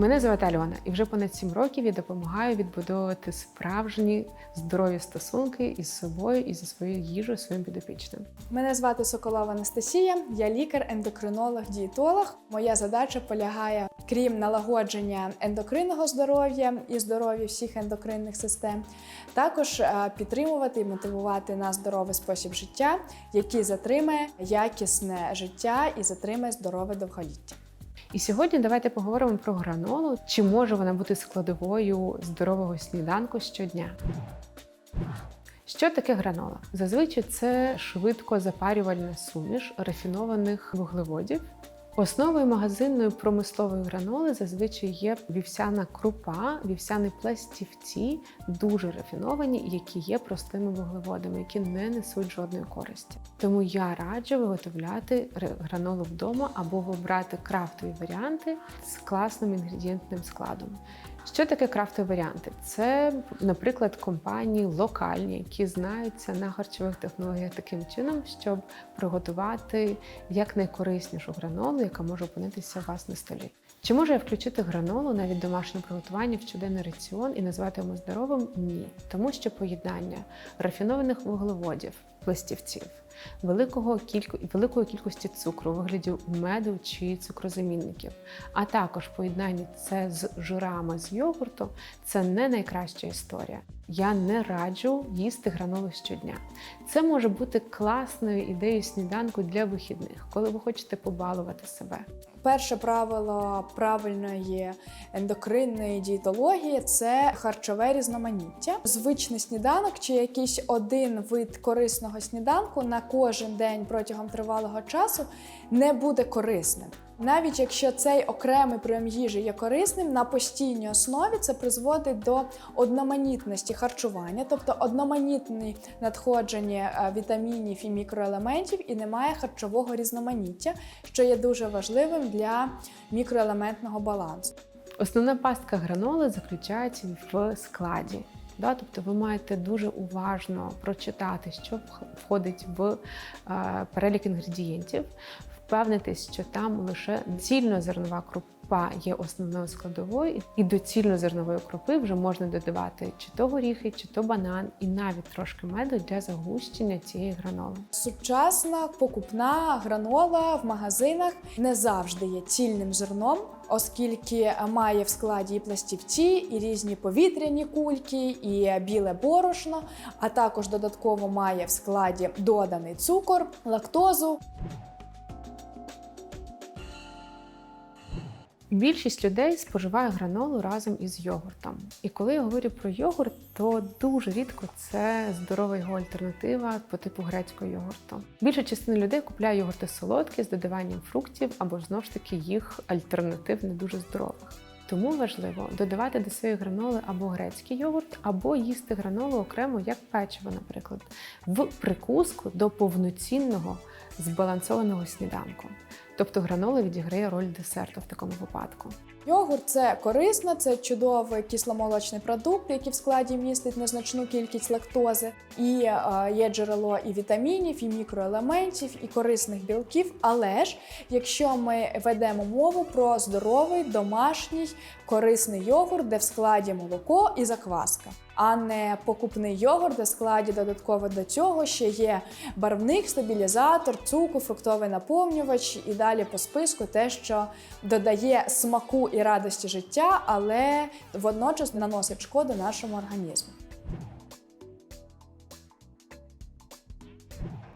Мене звати Альона, і вже понад сім років я допомагаю відбудовувати справжні здорові стосунки із собою і зі своєю їжею, своїм підопічним. Мене звати Соколова Анастасія, я лікар, ендокринолог, дієтолог. Моя задача полягає, крім налагодження ендокринного здоров'я і здоров'я всіх ендокринних систем, також е, підтримувати і мотивувати на здоровий спосіб життя, який затримає якісне життя і затримає здорове довголіття. І сьогодні давайте поговоримо про гранолу. Чи може вона бути складовою здорового сніданку щодня? Що таке гранола? Зазвичай це швидко запарювальна суміш рафінованих вуглеводів. Основою магазинної промислової граноли зазвичай є вівсяна крупа, вівсяні пластівці, дуже рафіновані, які є простими вуглеводами, які не несуть жодної користі. Тому я раджу виготовляти гранолу вдома або вибрати крафтові варіанти з класним інгредієнтним складом. Що таке крафтові варіанти? Це, наприклад, компанії локальні, які знаються на харчових технологіях таким чином, щоб приготувати якнайкориснішу гранолу, яка може опинитися у вас на столі. Чи можу я включити гранолу навіть домашнє приготування в щоденний раціон і назвати його здоровим? Ні, тому що поєднання рафінованих вуглеводів, пластівців, великого кілько... великої кількості цукру у вигляді меду чи цукрозамінників, а також поєднання це з жирами з йогурту це не найкраща історія. Я не раджу їсти гранолу щодня. Це може бути класною ідеєю сніданку для вихідних, коли ви хочете побалувати себе. Перше правило правильної ендокринної дієтології це харчове різноманіття. Звичний сніданок чи якийсь один вид корисного сніданку на кожен день протягом тривалого часу не буде корисним. Навіть якщо цей окремий прийом їжі є корисним, на постійній основі це призводить до одноманітності харчування, тобто одноманітне надходження е, вітамінів і мікроелементів, і немає харчового різноманіття, що є дуже важливим для мікроелементного балансу. Основна пастка граноли заключається в складі. Да, тобто ви маєте дуже уважно прочитати, що входить в е, перелік інгредієнтів, впевнитись, що там лише цільнозернова крупа є основною складовою, і до цільнозернової крупи вже можна додавати чи то горіхи, чи то банан, і навіть трошки меду для загущення цієї граноли. Сучасна покупна гранола в магазинах не завжди є цільним зерном, оскільки має в складі і пластівці, і різні повітряні кульки, і біле борошно, а також додатково має в складі доданий цукор, лактозу. Більшість людей споживає гранолу разом із йогуртом. І коли я говорю про йогурт, то дуже рідко це здорова його альтернатива по типу грецького йогурту. Більша частина людей купляє йогурти солодкі з додаванням фруктів або знову ж таки їх альтернатив не дуже здорових. Тому важливо додавати до своєї граноли або грецький йогурт, або їсти гранолу окремо, як печиво, наприклад, в прикуску до повноцінного збалансованого сніданку. Тобто гранола відіграє роль десерту в такому випадку. Йогурт це корисно, це чудовий кисломолочний продукт, який в складі містить незначну кількість лактози, і е, є джерело і вітамінів, і мікроелементів, і корисних білків. Але ж якщо ми ведемо мову про здоровий домашній корисний йогурт, де в складі молоко і закваска, а не покупний йогурт, де складі додатково до цього ще є барвник, стабілізатор, цукор, фруктовий наповнювач і далі по списку те, що додає смаку і радості життя, але водночас наносить шкоду нашому організму.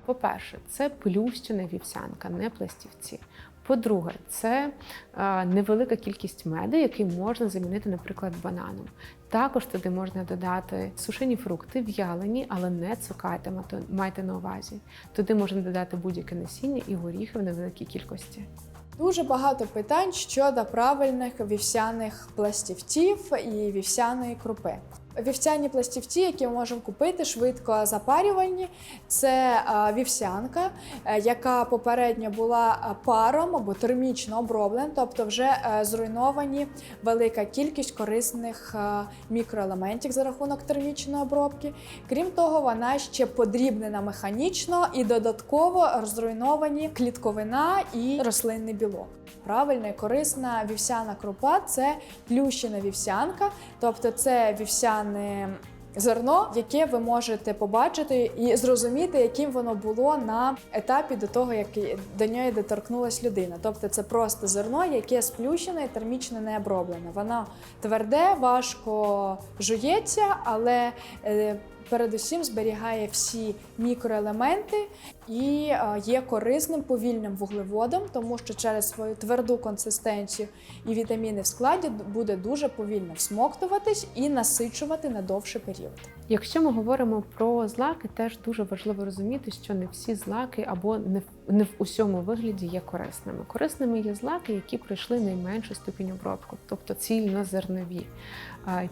По-перше, це плющена вівсянка, не пластівці. По-друге, це е, невелика кількість меду, який можна замінити, наприклад, бананом. Також туди можна додати сушені фрукти, в'ялені, але не цукати, майте- на увазі. Туди можна додати будь-яке насіння і горіхи в невеликій кількості. Дуже багато питань щодо правильних вівсяних пластівців і вівсяної крупи. Вівсяні пластівці, які ми можемо купити швидко запарювальні, це вівсянка, е, яка попередньо була паром або термічно оброблена, тобто вже е, зруйновані велика кількість корисних е, мікроелементів за рахунок термічної обробки. Крім того, вона ще подрібнена механічно і додатково зруйновані клітковина і рослинний білок. Правильно і корисна вівсяна крупа це плющена вівсянка, тобто це вівсяне. Зерно, яке ви можете побачити і зрозуміти, яким воно було на етапі до того, як до нього доторкнулась людина. Тобто це просто зерно, яке сплющене і термічно не оброблене. Воно тверде, важко жується, але е, передусім зберігає всі мікроелементи і е, є корисним повільним вуглеводом, тому що через свою тверду консистенцію і вітаміни в складі буде дуже повільно всмоктуватись і насичувати на довший період. Якщо ми говоримо про злаки, теж дуже важливо розуміти, що не всі злаки або не в, не в усьому вигляді є корисними. Корисними є злаки, які пройшли найменшу ступінь обробку, тобто цільнозернові.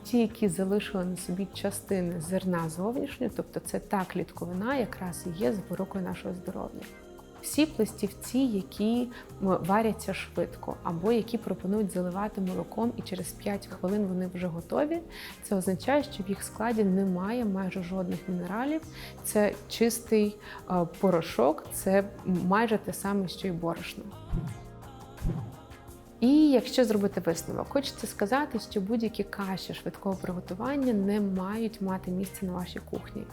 Ті, які залишили на собі частини зерна зовнішньо, тобто це та клітковина, якраз і є запорукою нашого здоров'я. Всі пластівці, які варяться швидко, або які пропонують заливати молоком, і через 5 хвилин вони вже готові. Це означає, що в їх складі немає майже жодних мінералів. Це чистий е, порошок, це майже те саме, що й борошно. І якщо зробити висновок, хочеться сказати, що будь-які каші швидкого приготування не мають мати місце на вашій кухні.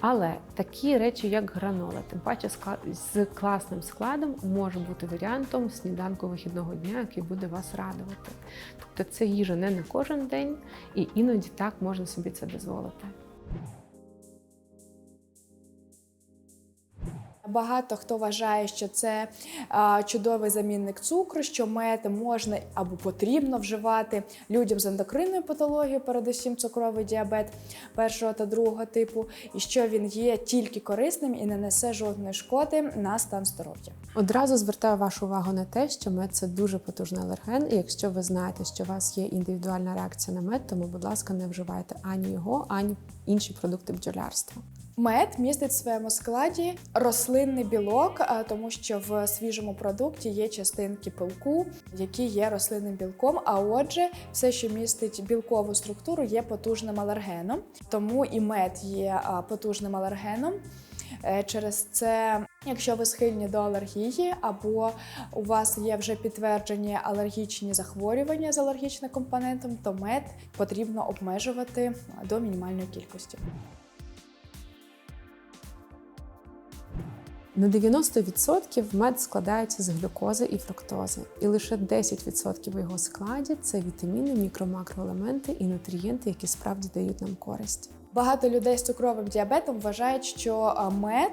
Але такі речі, як гранола, тим паче з класним складом, може бути варіантом сніданку вихідного дня, який буде вас радувати. Тобто це їжа не на кожен день, і іноді так можна собі це дозволити. Багато хто вважає, що це чудовий замінник цукру, що мед можна або потрібно вживати людям з ендокринною патологією, передусім цукровий діабет першого та другого типу, і що він є тільки корисним і не несе жодної шкоди на стан здоров'я. Одразу звертаю вашу увагу на те, що мед це дуже потужний алерген, і якщо ви знаєте, що у вас є індивідуальна реакція на мед, тому, будь ласка, не вживайте ані його, ані інші продукти бджолярства. Мед містить в своєму складі рослинний білок, тому що в свіжому продукті є частинки пилку, які є рослинним білком. А отже, все, що містить білкову структуру, є потужним алергеном. Тому і мед є потужним алергеном. Е, Через це, якщо ви схильні до алергії, або у вас є вже підтверджені алергічні захворювання з алергічним компонентом, то мед потрібно обмежувати до мінімальної кількості. На 90% мед складається з глюкози і фруктози, і лише 10% в його складі це вітаміни, мікро-макроелементи і нутрієнти, які справді дають нам користь. Багато людей з цукровим діабетом вважають, що мед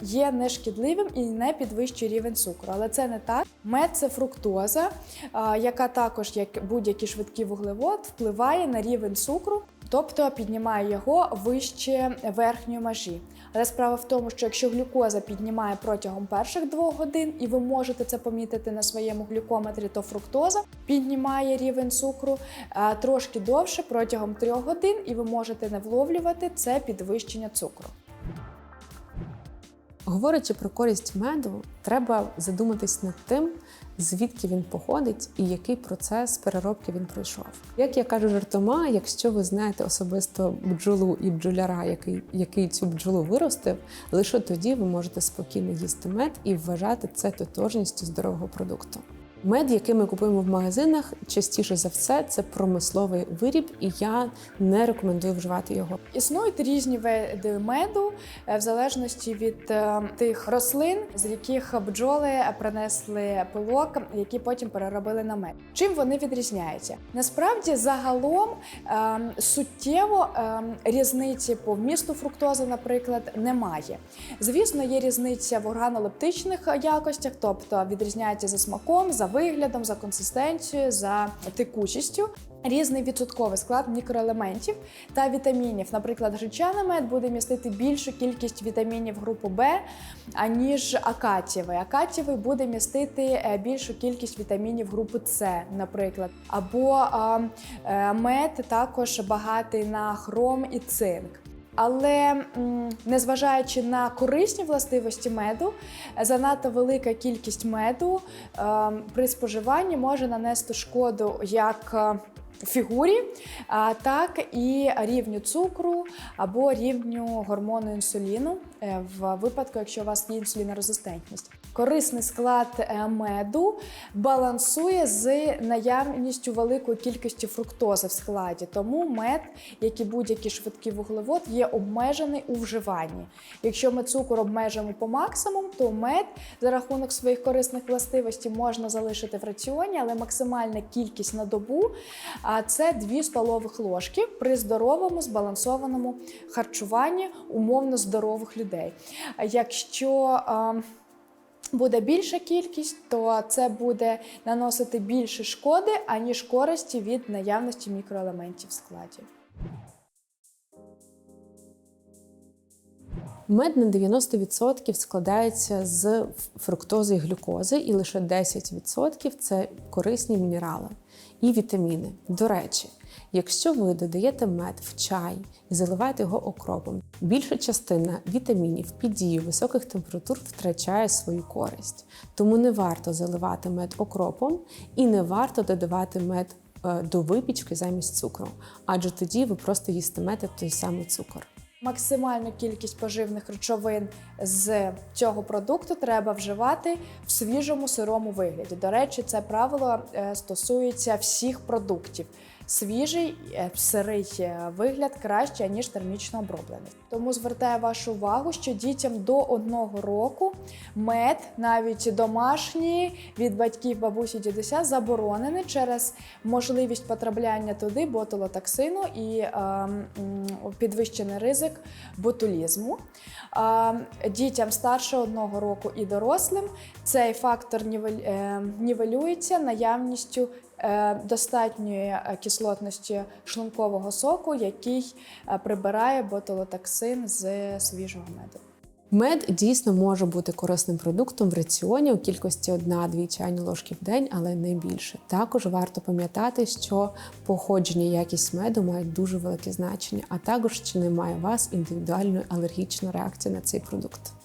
є нешкідливим і не підвищує рівень цукру. Але це не так. Мед це фруктоза, яка також, як будь-які швидкі вуглевод, впливає на рівень цукру, тобто піднімає його вище верхньої межі. Але справа в тому, що якщо глюкоза піднімає протягом перших двох годин, і ви можете це помітити на своєму глюкометрі, то фруктоза піднімає рівень цукру трошки довше протягом трьох годин, і ви можете не вловлювати це підвищення цукру. Говорячи про користь меду, треба задуматись над тим, звідки він походить і який процес переробки він пройшов. Як я кажу жартома, якщо ви знаєте особисто бджолу і бджоляра, який, який цю бджолу виростив, лише тоді ви можете спокійно їсти мед і вважати це тотожністю здорового продукту. Мед, який ми купуємо в магазинах, частіше за все це промисловий виріб, і я не рекомендую вживати його. Існують різні види меду е, в залежності від е, тих рослин, з яких бджоли принесли пилок, які потім переробили на мед. Чим вони відрізняються? Насправді, загалом е, суттєво е, різниці по вмісту фруктози, наприклад, немає. Звісно, є різниця в органолептичних якостях, тобто відрізняється за смаком, за виглядом, за консистенцією, за текучістю. Різний відсотковий склад мікроелементів та вітамінів. Наприклад, гречаний мед буде містити більшу кількість вітамінів групи Б, аніж акатівий. Акатівий буде містити е, більшу кількість вітамінів групи С, наприклад. Або а, е, мед також багатий на хром і цинк. Але незважаючи на корисні властивості меду, занадто велика кількість меду е, при споживанні може нанести шкоду як е, фігурі, так і рівню цукру або рівню гормону інсуліну е, в випадку, якщо у вас є інсулінорезистентність. Корисний склад е, меду балансує з наявністю великої кількості фруктози в складі, тому мед, як і будь-який швидкий вуглевод, є обмежений у вживанні. Якщо ми цукор обмежимо по максимуму, то мед за рахунок своїх корисних властивостей можна залишити в раціоні, але максимальна кількість на добу а це 2 столових ложки при здоровому збалансованому харчуванні умовно здорових людей. Якщо буде більша кількість, то це буде наносити більше шкоди, аніж користі від наявності мікроелементів в складі. Мед на 90% складається з фруктози і глюкози, і лише 10% це корисні мінерали і вітаміни. До речі, якщо ви додаєте мед в чай і заливаєте його окропом, більша частина вітамінів під дією високих температур втрачає свою користь. Тому не варто заливати мед окропом і не варто додавати мед е, до випічки замість цукру, адже тоді ви просто їстимете той самий цукор. Максимальну кількість поживних речовин з цього продукту треба вживати в свіжому сирому вигляді. До речі, це правило е, стосується всіх продуктів. Свіжий е, сирий е, вигляд краще ніж термічно оброблений. Тому звертаю вашу увагу, що дітям до одного року мед, навіть домашній від батьків, бабусі, дідуся, заборонений через можливість потрапляння туди ботулотоксину і е, підвищений ризик ботулізму. А, дітям старше одного року і дорослим цей фактор нівель- е, нівелюється наявністю е, достатньої е, кислотності шлункового соку, який е, прибирає ботулотоксин з свіжого меду. Мед дійсно може бути корисним продуктом в раціоні у кількості 1-2 чайні ложки в день, але не більше. Також варто пам'ятати, що походження і якість меду мають дуже велике значення, а також чи немає у вас індивідуальної алергічної реакції на цей продукт.